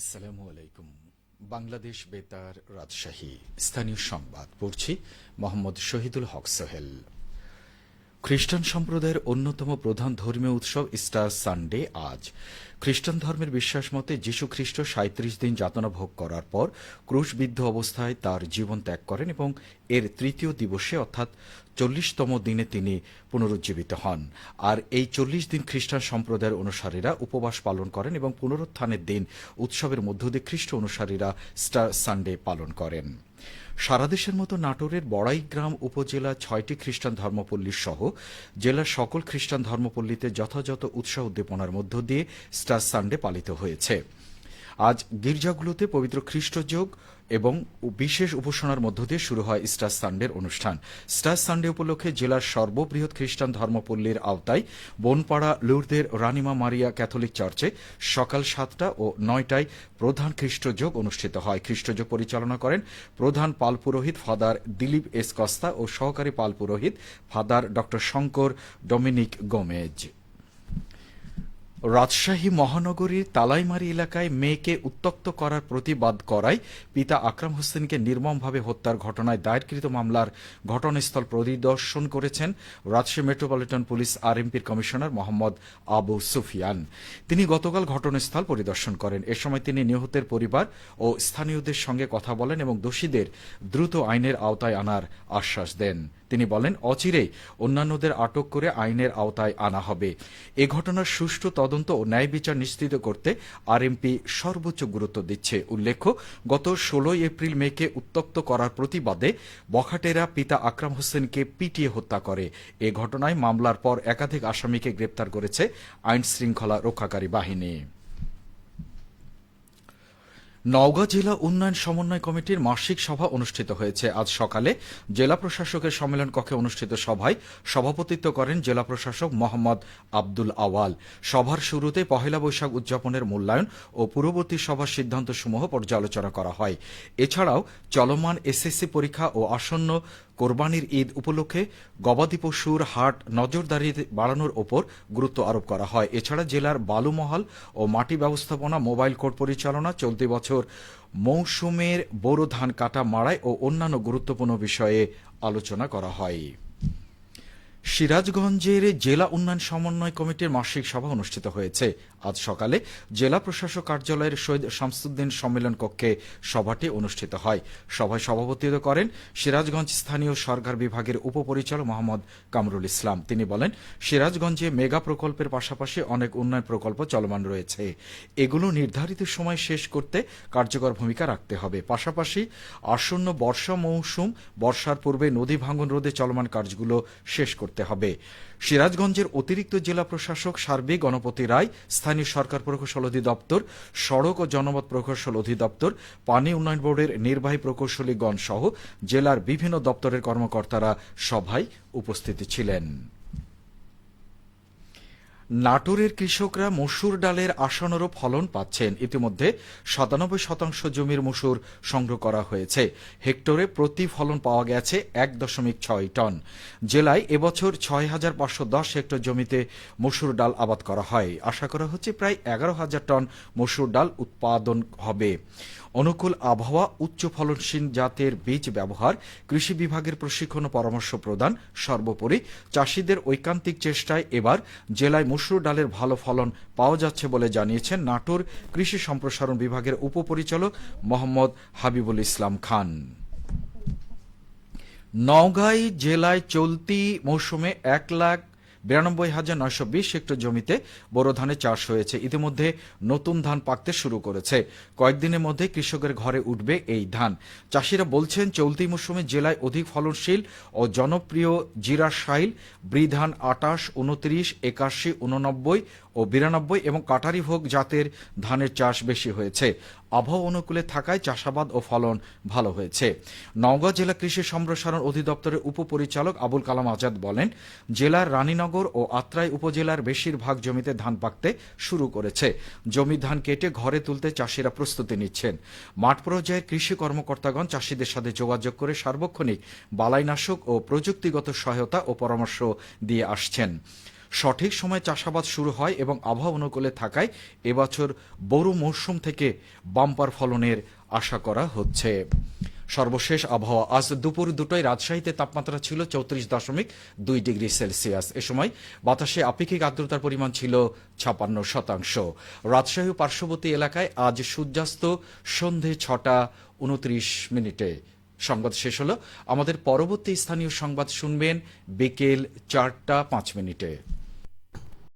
আসসালামু আলাইকুম। বাংলাদেশ বেতার রাজশাহী। স্থানীয় সংবাদ পড়ছি মোহাম্মদ শহীদুল হক সোহেল। খ্রিস্টান সম্প্রদায়ের অন্যতম প্রধান ধর্মীয় উৎসব ইস্টার সানডে আজ। খ্রিস্টান ধর্মের বিশ্বাস মতে যীশু খ্রিস্ট সাঁত্রিশ দিন যাতনা ভোগ করার পর ক্রুশবিদ্ধ অবস্থায় তার জীবন ত্যাগ করেন এবং এর তৃতীয় দিবসে অর্থাৎ চল্লিশতম দিনে তিনি পুনরুজ্জীবিত হন। আর এই চল্লিশ দিন খ্রিস্টান সম্প্রদায়ের অনুসারীরা উপবাস পালন করেন এবং পুনরুত্থানের দিন উৎসবের মধ্য দিয়ে খ্রিস্ট অনুসারীরা স্টার সানডে পালন করেন। সারা দেশের মতো নাটোরের বড়াইগ্রাম উপজেলা ছয়টি খ্রিস্টান ধর্মপল্লী সহ জেলার সকল খ্রিস্টান ধর্মপল্লীতে যথাযথ উৎসাহ উদ্দীপনার মধ্য দিয়ে স্টার সানডে পালিত হয়েছে। আজ গির্জাগুলোতে পবিত্র খ্রিস্টযোগ এবং বিশেষ উপাসনার মধ্য দিয়ে শুরু হয় স্টার সানডের অনুষ্ঠান। স্টার সানডে উপলক্ষে জেলার সর্ববৃহৎ খ্রিস্টান ধর্মপল্লীর আওতায় বনপাড়া, লুরদের, রানিমা মারিয়া ক্যাথলিক চার্চে সকাল সাতটা ও নয়টায় প্রধান খ্রিস্টযোগ অনুষ্ঠিত হয়। খ্রিস্টযোগ পরিচালনা করেন প্রধান পাল পুরোহিত ফাদার দিলীপ এস কস্তা ও সহকারী পাল পুরোহিত ফাদার ড শঙ্কর ডমিনিক গোমেজ। রাজশাহী মহানগরীর তালাইমারি এলাকায় মেয়েকে উত্তক্ত করার প্রতিবাদ করায় পিতা আকরাম হোসেনকে নির্মমভাবে হত্যার ঘটনায় দায়েরকৃত মামলার ঘটনাস্থল পরিদর্শন করেছেন রাজশাহী মেট্রোপলিটন পুলিশ আরএমপির কমিশনার মোহাম্মদ আবু সুফিয়ান। তিনি গতকাল ঘটনাস্থল পরিদর্শন করেন। এ সময় তিনি নিহতের পরিবার ও স্থানীয়দের সঙ্গে কথা বলেন এবং দোষীদের দ্রুত আইনের আওতায় আনার আশ্বাস দেন। তিনি বলেন, অচিরেই অন্যান্যদের আটক করে আইনের আওতায় আনা হবে। এ ঘটনার সুষ্ঠু তদন্ত ও ন্যায় বিচার নিশ্চিত করতে আরএমপি সর্বোচ্চ গুরুত্ব দিচ্ছে। উল্লেখ্য, গত ষোলোই এপ্রিল মেকে উত্তক্ত করার প্রতিবাদে বখাটেরা পিতা আকরাম হোসেনকে পিটিয়ে হত্যা করে। এ ঘটনায় মামলার পর একাধিক আসামিকে গ্রেপ্তার করেছে আইন শৃঙ্খলা রক্ষাকারী বাহিনী। নওগাঁ জেলা উন্নয়ন সমন্বয় কমিটির মাসিক সভা অনুষ্ঠিত হয়েছে। আজ সকালে জেলা প্রশাসকের সম্মেলন কক্ষে অনুষ্ঠিত সভায় সভাপতিত্ব করেন জেলা প্রশাসক মোহাম্মদ আব্দুল আওয়াল। সভার শুরুতে পহেলা বৈশাখ উদযাপনের মূল্যায়ন ও পূর্ববর্তী সভার সিদ্ধান্তসমূহ পর্যালোচনা করা হয়। এছাড়াও চলমান এসএসসি পরীক্ষা ও আসন্ন কোরবানির ঈদ উপলক্ষে গবাদি পশুর হাট নজরদারি বাড়ানোর ওপর গুরুত্ব আরোপ করা হয়। এছাড়া জেলার বালুমহল ও মাটি ব্যবস্থাপনা, মোবাইল কোর্ট পরিচালনা, চলতি বছর মৌসুমের বোরো ধান কাটা, মাড়াই ও অন্যান্য গুরুত্বপূর্ণ বিষয়ে আলোচনা করা হয়। সিরাজগঞ্জের জেলা উন্নয়ন সমন্বয় কমিটির মাসিক সভা অনুষ্ঠিত হয়েছে। আজ সকালে জেলা প্রশাসক কার্যালয়ের শহীদ শামসুদ্দিন সম্মেলন কক্ষে সভাটি অনুষ্ঠিত হয়। সভায় সভাপতিত্ব করেন সিরাজগঞ্জ স্থানীয় সরকার বিভাগের উপপরিচালক মোহাম্মদ কামরুল ইসলাম। তিনি বলেন, সিরাজগঞ্জে মেগা প্রকল্পের পাশাপাশি অনেক উন্নয়ন প্রকল্প চলমান রয়েছে। এগুলো নির্ধারিত সময় শেষ করতে কার্যকর ভূমিকা রাখতে হবে। পাশাপাশি আসন্ন বর্ষা মৌসুম, বর্ষার পূর্বে নদী ভাঙ্গন রোধে চলমান কাজগুলো শেষ করতে হবে। সিরাজগঞ্জের অতিরিক্ত জেলা প্রশাসক সার্বিক গণপতি রায়, স্থানীয় সরকার প্রকৌশল অধিদপ্তর, সড়ক ও জনমত প্রকৌশল অধিদপ্তর, পানি উন্নয়ন বোর্ডের নির্বাহী প্রকৌশলীগণ সহ জেলার বিভিন্ন দপ্তরের কর্মকর্তারা সভায় উপস্থিত ছিলেন। নাটোরের কৃষকরা মসুর ডালের আশানুরূপ ফলন পাচ্ছেন। ইতিমধ্যে সাতানব্বই শতাংশ জমির মসুর সংগ্রহ করা হয়েছে। হেক্টরে প্রতি ফলন পাওয়া গেছে এক দশমিক ছয় টন। জেলায় এবছর ছয় হাজার পাঁচশো দশ হেক্টর জমিতে মসুর ডাল আবাদ করা হয়। আশা করা হচ্ছে প্রায় এগারো হাজার টন মসুর ডাল উৎপাদন হবে। অনুকূল আবহাওয়া, উচ্চ ফলনশীল জাতের বীজ ব্যবহার, কৃষি বিভাগের প্রশিক্ষণ ও পরামর্শ প্রদান সর্বোপরি। চাষিদের ঐকান্তিক চেষ্টায় এবার জেলায় মসুর ডালের ভালো ফলন পাওয়া যাচ্ছে বলে জানিয়েছেন নাটোর কৃষি সম্প্রসারণ বিভাগের উপপরিচালক মোহাম্মদ হাবিবুল ইসলাম খান। নওগাঁ জেলায় চলতি মৌসুমে এক লাখ বিরানব্বই হাজার নয়শো বিশ হেক্টর জমিতে বোরো ধানের চাষ হয়েছে। ইতিমধ্যে নতুন ধান পাকতে শুরু করেছে। কয়েকদিনের মধ্যে কৃষকের ঘরে উঠবে এই ধান। চাষিরা বলছেন, চলতি মৌসুমে জেলায় অধিক ফলনশীল ও জনপ্রিয় জিরা সাইল ব্রিধান আটাশ, উনত্রিশ, একাশি, উননব্বই ও বিরানব্বই এবং কাটারি ভোগ জাতের ধানের চাষ বেশি হয়েছে। আবহাওয়া অনুকূলে থাকায় চাষাবাদ ও ফলন ভালো হয়েছে। নওগাঁ জেলা কৃষি সম্প্রসারণ অধিদপ্তরের উপপরিচালক আবুল কালাম আজাদ বলেন, জেলার রানীনগর ও আত্রাই উপজেলার বেশিরভাগ জমিতে ধান পাকতে শুরু করেছে। জমি ধান কেটে ঘরে তুলতে চাষিরা প্রস্তুতি নিচ্ছেন। মাঠ পর্যায়ের কৃষি কর্মকর্তাগণ চাষিদের সাথে যোগাযোগ করে সার্বক্ষণিক বালাইনাশক ও প্রযুক্তিগত সহায়তা ও পরামর্শ দিয়ে আসছেন। সঠিক সময় চাষাবাদ শুরু হয় এবং আবহাওয়া অনুকূলে থাকায় এবছর বড় মৌসুম থেকে বাম্পার ফলনের আশা করা হচ্ছে। সর্বশেষ আবহাওয়া, আজ দুপুর দুটোয় রাজশাহীতে তাপমাত্রা ছিল চৌত্রিশ দশমিক দুই ডিগ্রি সেলসিয়াস। এ সময় বাতাসে আপেক্ষিক আর্দ্রতার পরিমাণ ছিল ছাপান্ন শতাংশ। রাজশাহী পার্শ্ববর্তী এলাকায় আজ সূর্যাস্ত সন্ধে ছটা উনত্রিশ মিনিটে। সংবাদ শেষ হলো। আমাদের পরবর্তী স্থানীয় সংবাদ শুনবেন বিকেল চারটা পাঁচ মিনিটে।